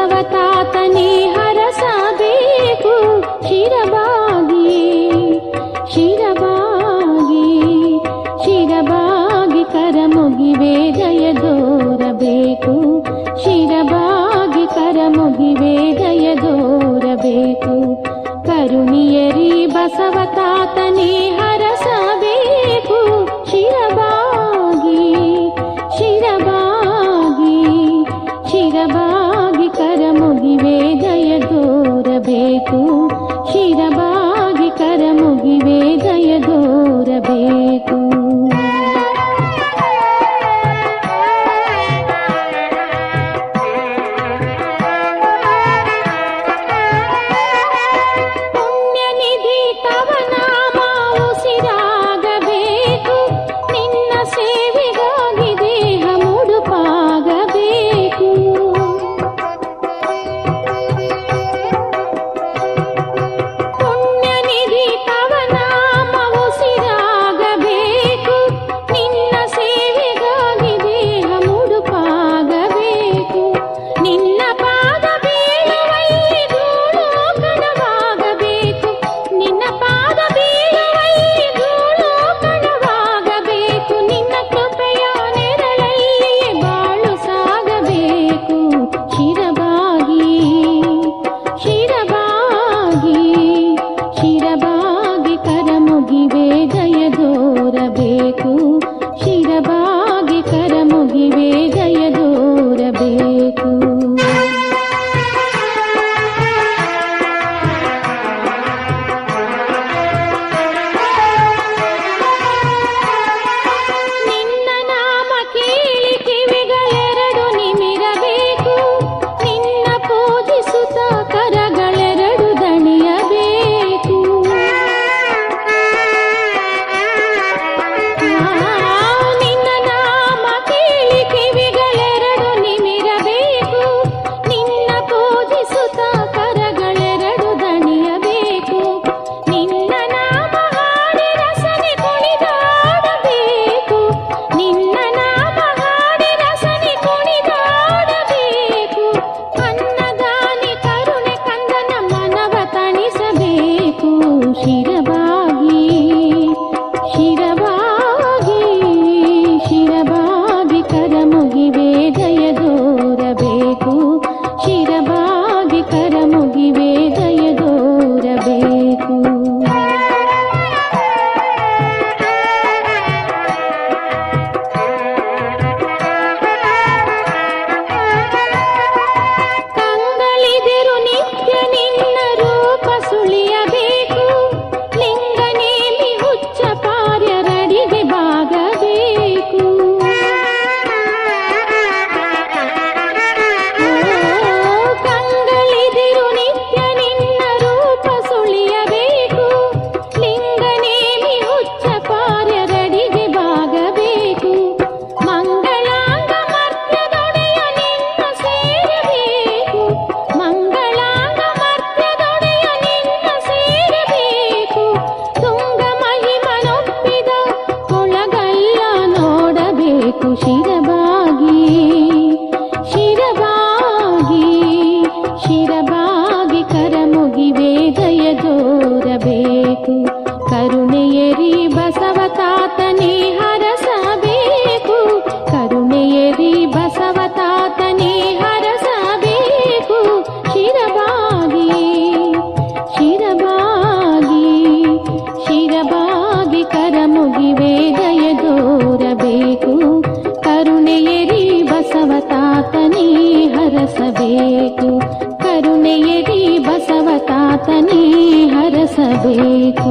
Basava ತಾತನೇ ಹರಸಬೇಕು ಶಿರಬಾ ಕರಮುಗಿವೇದಯದೋರಬೇಕು ಕರುಣೆಯರಿ ಬಸವತಾತನೇ ಹರಸಬೇಕು ಕರುಣೆಯರಿ ಬಸವತಾತನೇ ಹರಸಬೇಕು